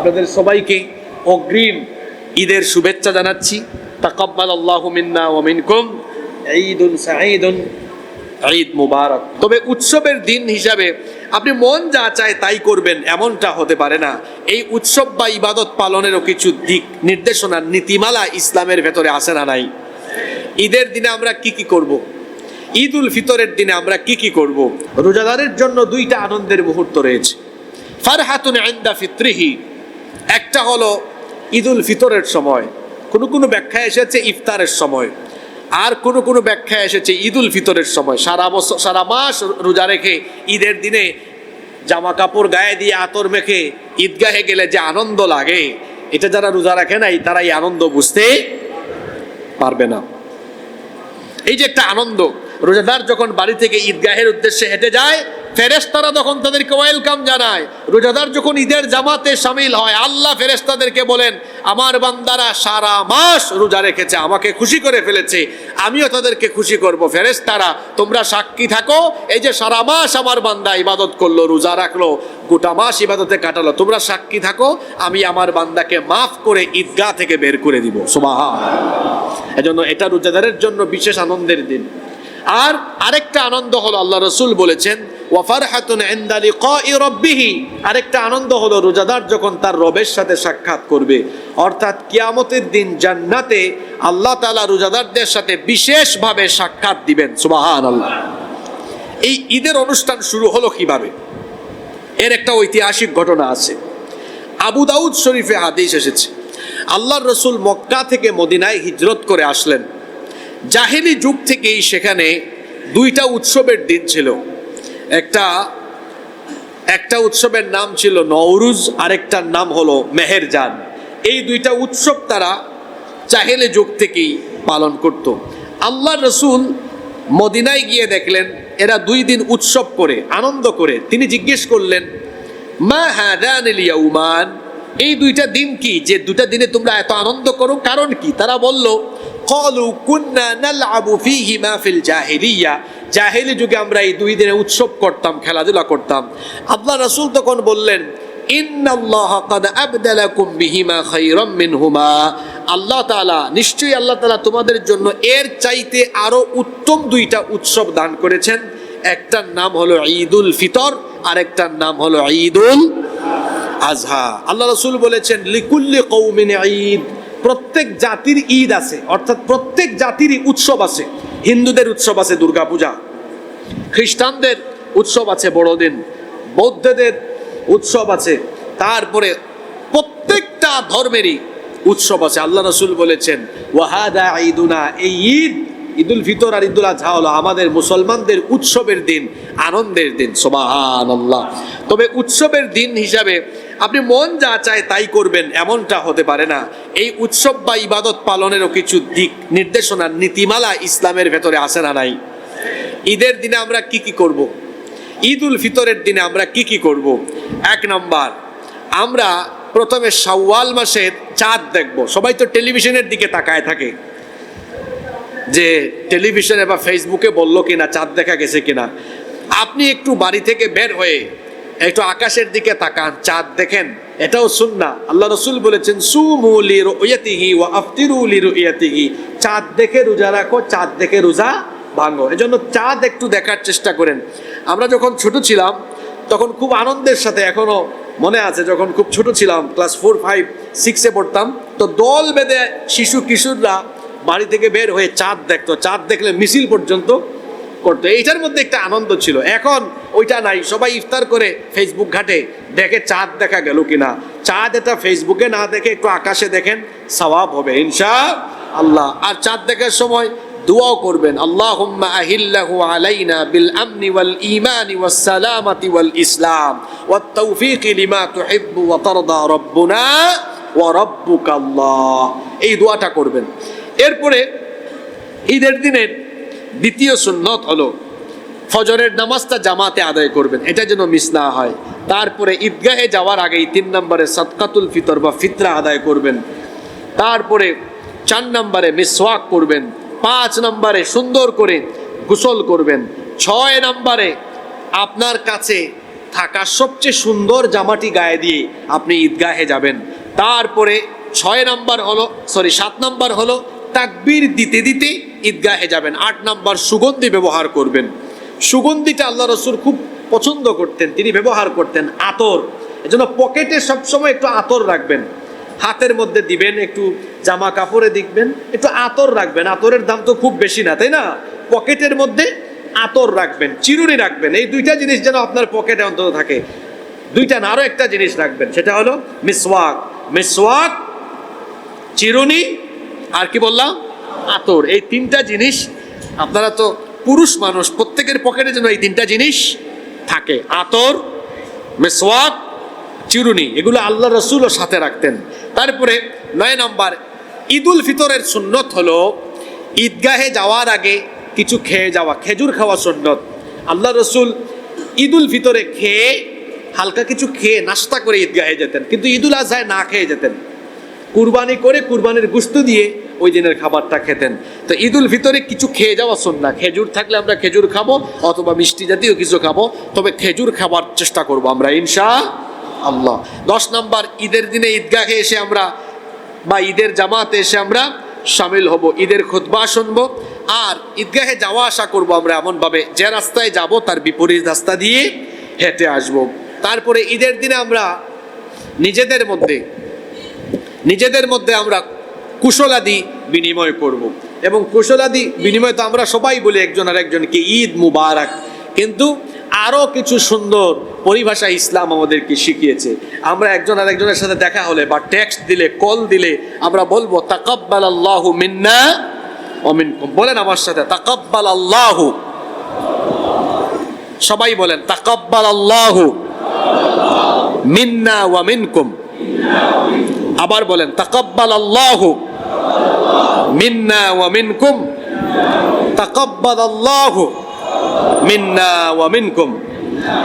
আপনাদের সবাইকে অগ্রিম ঈদের শুভেচ্ছা জানাচ্ছি। তাকাব্বাল আল্লাহু মিন্না ওয়া মিনকুম। ঈদুন সাঈদুন, ঈদ মুবারক। তবে উৎসবের দিন হিসাবে আপনি মন যা চায় তাই করবেন, এমনটা হতে পারে না। এই উৎসব বা ইবাদত পালনেরও কিছু দিক, নির্দেশনা, নীতিমালা ইসলামের ভেতরে আসে না নাই। ঈদের দিনে আমরা কি কি করব। ঈদ উল ফিতরের দিনে আমরা কি কি করব। রোজাদারের জন্য দুইটা আনন্দের মুহূর্ত রয়েছে। ফারহাতুন আন্দা ফিত্রিহি একটা হলো ঈদুল ফিতরের সময়। কোনো কোনো ব্যাখ্যা এসেছে ইফতারের সময়। আর কোনো কোনো ব্যাখ্যা এসেছে ঈদুল ফিতরের সময়। সারা বছর, সারা মাস রোজা রেখে ঈদের দিনে জামা কাপড় গায়ে দিয়ে আতর মেখে ঈদগাহে গেলে যে আনন্দ লাগে, এটা যারা রোজা রাখে নাই, তারা এই আনন্দ বুঝতে পারবে না। এই যে একটা আনন্দ রোজাদার যখন বাড়ি থেকে ঈদগাহের উদ্দেশ্যে হেঁটে যায়, ফেরেশতারা তখন তাদেরকে ওয়েলকাম জানায়। রোজাদার যখন ঈদের জামাতে সামিল হয়, আল্লাহ ফেরেশতাদেরকে বলেন, আমার বান্দারা সারা মাস রোজা রেখেছে, আমাকে খুশি করে ফেলেছে, আমিও তাদেরকে খুশি করব। ফেরেশতারা, তোমরা সাক্ষী থাকো, এই যে সারা মাস আমার বান্দা ইবাদত করল, রোজা রাখল, গোটা মাস ইবাদতে কাটালো, তোমরা সাক্ষী থাকো, আমি আমার বান্দাকে মাফ করে ঈদগাহ থেকে বের করে দিব। সুবাহা এজন্য এটা রোজাদারের জন্য বিশেষ আনন্দের দিন। আর আরেকটা আনন্দ হলো আল্লাহ রসুল বলেছেন, ওয়াফারহাতুন ইনদা লিকাই রাব্বিহি। আরেকটা আনন্দ হলো রোজাদার যখন তার রবের সাথে সাক্ষাৎ করবে। অর্থাৎ কিয়ামতের দিন জান্নাতে আল্লাহ তাআলা রোজাদারদের সাথে বিশেষভাবে সাক্ষাৎ দিবেন, সুবহানাল্লাহ। এই ঈদের অনুষ্ঠান শুরু হলো কীভাবে? এর একটা ঐতিহাসিক ঘটনা আছে। আবু দাউদ শরীফে হাদিস এসেছে। আল্লাহর রসুল মক্কা থেকে মদিনায় হিজরত করে আসলেন। জাহেলি যুগ থেকেই সেখানে দুইটা উৎসবের দিন ছিল। একটা একটা উৎসবের নাম ছিল নওরুজ, আরেকটার নাম হলো মেহেরজান। এই দুইটা উৎসব তারা চাহেলে যুগ থেকেই পালন করত। আল্লাহ রসুল মদিনায় গিয়ে দেখলেন, এরা দুই দিন উৎসব করে, আনন্দ করে। তিনি জিজ্ঞেস করলেন, মা হাদান ইয়াউমান? এই দুইটা দিন কি? যে দুটা দিনে তোমরা এত আনন্দ করো, কারণ কি? তারা বলল কলু কুন্না নালআবু ফীহিমা ফিল জাহিলিয়া জাহেলি যুগে আমরা এই দুই দিনে উৎসব করতাম, খেলাধুলা করতাম। আল্লাহ রাসূল তখন বললেন, ইন্নাল্লাহ কাদ আবদালাকুম বিহিমা খায়রাম মিনহুমা। আল্লাহ তাআলা, নিশ্চয়ই আল্লাহ তাআলা তোমাদের জন্য এর চাইতে আরও উত্তম দুইটা উৎসব দান করেছেন। একটার নাম হলো ঈদুল ফিতর, আরেকটার নাম হলো ঈদুল আজহা আল্লাহ রসুল বলেছেন, লিকুল্লি কৌমিন ঈদ। প্রত্যেক জাতির ঈদ আছে, অর্থাৎ প্রত্যেক জাতিরই উৎসব আছে। হিন্দুদের উৎসব আছে দুর্গা পূজা খ্রিস্টানদের উৎসব আছে বড়দিন, বৌদ্ধদের উৎসব আছে, তারপরে প্রত্যেকটা ধর্মেরই উৎসব আছে। আল্লাহ রসুল বলেছেন, ওয়াহাদা ঈদুনা এই ঈদ ঈদুল ফিতর আর ঈদুল আজহা হলো আমাদের মুসলমানদের উৎসবের দিন, আনন্দের দিন সোবাহান আল্লাহ তবে উৎসবের দিন হিসাবে আপনি মন যা চায় তাই করবেন, এমনটা হতে পারে না। এই উৎসব বা ইবাদত পালনেরও কিছু দিক, নির্দেশনা, নীতিমালা ইসলামের ভেতরে আসে না নাই। ঈদের দিনে আমরা কি কি করব। ঈদ উল ফিতরের দিনে আমরা কি কি করব। এক নম্বর, আমরা প্রথমে শাওয়াল মাসের চাঁদ দেখব। সবাই তো টেলিভিশনের দিকে তাকায় থাকে। যে টেলিভিশনে বা ফেসবুকে বলল কিনা, চাঁদ দেখা গেছে কিনা। আপনি একটু বাড়ি থেকে বের হয়ে একটু আকাশের দিকে তাকান, চাঁদ দেখেন, এটাও শুননা আল্লাহ রসুল বলেছেন চাঁদ দেখে রোজা রাখো, চাঁদ দেখে রোজা ভাঙো। এজন্য চাঁদ একটু দেখার চেষ্টা করেন। আমরা যখন ছোট ছিলাম, তখন খুব আনন্দের সাথে, এখনও মনে আছে, যখন খুব ছোট ছিলাম ক্লাস ফোর ফাইভ সিক্সে পড়তাম, তো দল বেঁধে শিশু কিশোররা বাড়ি থেকে বের হয়ে চাঁদ দেখতো, চাঁদ দেখলে মিছিল পর্যন্ত করতো। এইটার মধ্যে একটা আনন্দ ছিল। এখন ওইটা নাই। সবাই ইফতার করে ফেসবুক ঘাটে দেখে চাঁদ দেখা গেল কিনা। চাঁদ এটা ফেসবুকে না দেখে একটু আকাশে দেখেন সওয়াব হবে ইনশা আল্লাহ আর চাঁদ দেখার সময় দোয়াও করবেন ইসলাম আল্লাহ এই দোয়াটা করবেন। এরপরে ঈদের দিনের দ্বিতীয় সুন্নত হলো ফজরের নামাজটা জামাতে আদায় করবেন, এটা যেন মিস না হয়। তারপরে ঈদগাহে যাওয়ার আগেই তিন নম্বরে সৎকাতুল ফিতর বা ফিতরা আদায় করবেন। তারপরে চার নম্বরে মিসওয়াক করবেন। পাঁচ নম্বরে সুন্দর করে গোসল করবেন। ছয় নম্বরে আপনার কাছে থাকা সবচেয়ে সুন্দর জামাটি গায়ে দিয়ে আপনি ঈদগাহে যাবেন। তারপরে ছয় নাম্বার হলো সরি সাত নাম্বার হলো তাকবীর দিতে দিতে ঈদগাহে যাবেন। আট নাম্বার সুগন্ধি ব্যবহার করবেন। সুগন্ধিটা আল্লাহ রসুল খুব পছন্দ করতেন। তিনি ব্যবহার করতেন আতর। এজন্য পকেটে সবসময় একটু আতর রাখবেন। হাতের মধ্যে দিবেন, একটু জামা কাপড়ে দেখবেন, একটু আতর রাখবেন। আতরের দাম তো খুব বেশি না, তাই না? পকেটের মধ্যে আতর রাখবেন, চিরুনি রাখবেন। এই দুইটা জিনিস যেন আপনার পকেটে অন্তত থাকে। দুইটা না, আরও একটা জিনিস রাখবেন। সেটা হলো মিসওয়াক। মিসওয়াক, চিরুনি আর কি বললাম? আতর। এই তিনটা জিনিস, আপনারা তো পুরুষ মানুষ, প্রত্যেকের পকেটে যেন এই তিনটা জিনিস থাকে। আতর, মেসওয়াক, চিরুনি, এগুলো আল্লাহ রসুলও সাথে রাখতেন। তারপরে নয় নম্বর, ঈদুল ফিতরের সুন্নত হলো, ঈদগাহে যাওয়ার আগে কিছু খেয়ে যাওয়া, খেজুর খাওয়া সুন্নত। আল্লাহ রসুল ঈদুল ফিতরে খেয়ে হালকা কিছু খেয়ে নাস্তা করে ঈদগাহে যেতেন, কিন্তু ঈদুল আজহায় না খেয়ে যেতেন। কুরবানি করে কুরবানির গুস্ত দিয়ে ওই দিনের খাবারটা খেতেন। তো ঈদুল ফিতরে কিছু খেয়ে যাওয়া না খেজুর থাকলে আমরা খেজুর খাব অথবা মিষ্টি জাতীয় কিছু খাব, তবে খেজুর খাবার চেষ্টা করব আমরা ইনশা আল্লাহ দশ নম্বর, ঈদের দিনে ঈদগাহে এসে আমরা বা ঈদের জামাতে এসে আমরা সামিল হব, ঈদের খুতবা শুনব। আর ঈদগাহে যাওয়া আসা করব আমরা এমনভাবে, যে রাস্তায় যাব তার বিপরীত রাস্তা দিয়ে হেঁটে আসব। তারপরে ঈদের দিনে আমরা নিজেদের মধ্যে নিজেদের মধ্যে আমরা কুশলাদি বিনিময় করব। এবং কুশলাদি বিনিময় তো আমরা সবাই বলি একজন আর একজনকে, ঈদ মুবারক। কিন্তু আরও কিছু সুন্দর পরিভাষা ইসলাম আমাদেরকে শিখিয়েছে। আমরা একজন আর একজনের সাথে দেখা হলে বা টেক্সট দিলে কল দিলে আমরা বলব তাকাব্বাল আল্লাহু মিন্না অমিন বলেন আমার সাথে তাকাব্বাল আল্লাহু সবাই বলেন তাকাব্বাল আল্লাহু মিন্না ওয়া মিনকুম। আবার বলেন তাকাব্বাল আল্লাহু মিন্না ওয়া মিনকুম। তাকাব্বাল আল্লাহু মিন্না ওয়া মিনকুম।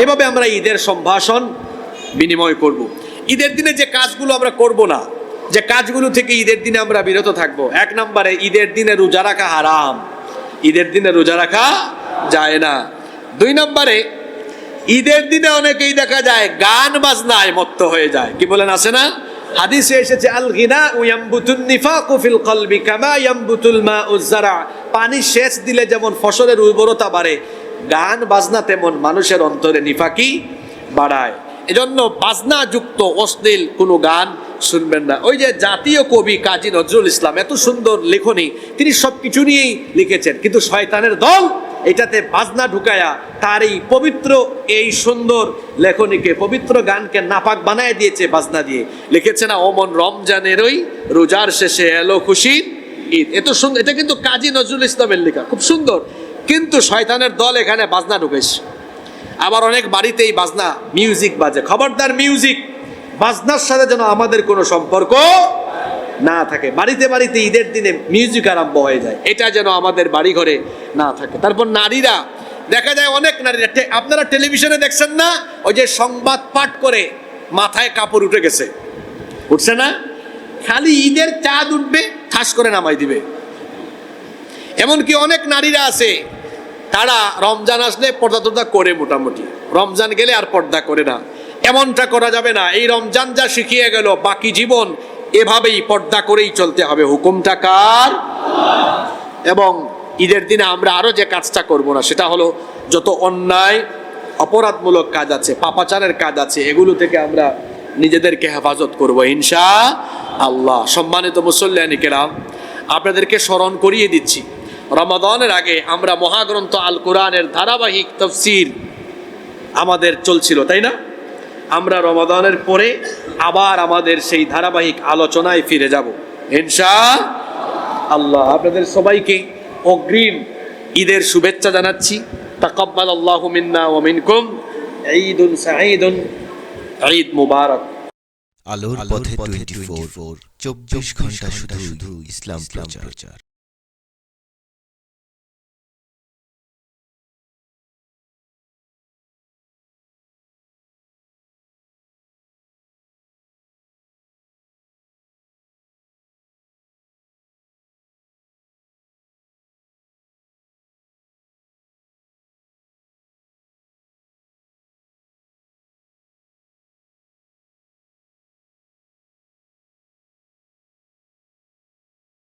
এভাবে আমরা ঈদের সম্ভাষণ বিনিময় করব। ঈদের দিনে যে কাজগুলো আমরা করব না, যে কাজগুলো থেকে ঈদের দিনে আমরা বিরত থাকব, এক নম্বরে ঈদের দিনে রোজা রাখা হারাম। ঈদের দিনে রোজা রাখা যায় না। দুই নম্বরে, ঈদের দিনে অনেকেই দেখা যায় গান বাজনায় মত্ত হয়ে যায়। কি বলেন, আছে না? হাদিসে এসেছে আল গিনা ইয়ামবুতুন নিফাকু ফিল কলবি কামা ইয়ামবুতুল মাউজ জারা পানি সেচ দিলে যেমন ফসলের উর্বরতা বাড়ে, গান, বাজনা তেমন মানুষের অন্তরে নিফাকি বাড়ায়। এজন্য বাজনা যুক্ত অশ্লীল কোনো গান শুনবেন না। ওই যে জাতীয় কবি কাজী নজরুল ইসলাম, এত সুন্দর লেখনী, তিনি সব কিছু নিয়েই লিখেছেন, কিন্তু শয়তানের দল এটাতে বাজনা ঢুকায়া তার এই পবিত্র এই সুন্দর লেখনীকে, পবিত্র গানকে নাপাক বানায় দিয়েছে বাজনা দিয়ে। লিখেছে না অমন রমজানের ওই রোজার শেষে এলো খুশি ঈদ। এত সুন্দর, এটা কিন্তু কাজী নজরুল ইসলামের লেখা, খুব সুন্দর। কিন্তু শয়তানের দল এখানে বাজনা ঢুকেছে। আবার অনেক বাড়িতেই বাজনা, মিউজিক বাজে। খবরদার মিউজিক, বাজনার সাথে যেন আমাদের কোনো সম্পর্ক না থাকে। বাড়িতে বাড়িতে ঈদের দিনে মিউজিক আরম্ভ হয়ে যায়। এটা যেন আমাদের বাড়ি ঘরে না থাকে। তারপর নারীরা, দেখা যায় অনেক নারীরা আপনারা টেলিভিশনে দেখছেন না? ওই যে সংবাদ পাঠ করে মাথায় কাপড় উঠে গেছে। উঠছে না? খালি ঈদের চাঁদ উঠবে, ঠাস করে নামাই দিবে। এমনকি অনেক নারীরা আছে, তারা রমজান আসলে পর্দা টর্দা করে মোটামুটি। রমজান গেলে আর পর্দা করে না। এমনটা করা যাবে না। এই রমজান যা শিখিয়ে গেল, বাকি জীবন এভাবেই পর্দা করেই চলতে হবে। হুকুমটা কার? এবং ঈদের দিনে আমরা আরও যে কাজটা করব না, সেটা হলো যত অন্যায়, অপরাধমূলক কাজ আছে, পাপাচারের কাজ আছে, এগুলো থেকে আমরা নিজেদেরকে হেফাজত করব ইনশা আল্লাহ সম্মানিত মুসল্লানি কেরাম, আপনাদেরকে স্মরণ করিয়ে দিচ্ছি, রমাদানের আগে আমরা মহাগ্রন্থ আল কোরআনের ধারাবাহিক তফসির আমাদের চলছিল, তাই না? আমরা রমাদানের পরে আবার আমাদের সেই ধারাবাহিক আলোচনায় ফিরে যাব। ইনশা আল্লাহ আপনাদের সবাইকে অগ্রিম ঈদের শুভেচ্ছা জানাচ্ছি। তাকাব্বাল আল্লাহ মিন্না ওয়া মিনকুম। ঈদুন সাঈদুন। ঈদ মুবারক। আলোর পথে টোয়েন্টি ফোর। চব্বিশ ঘণ্টা শুধু শুধু ইসলাম প্রচার।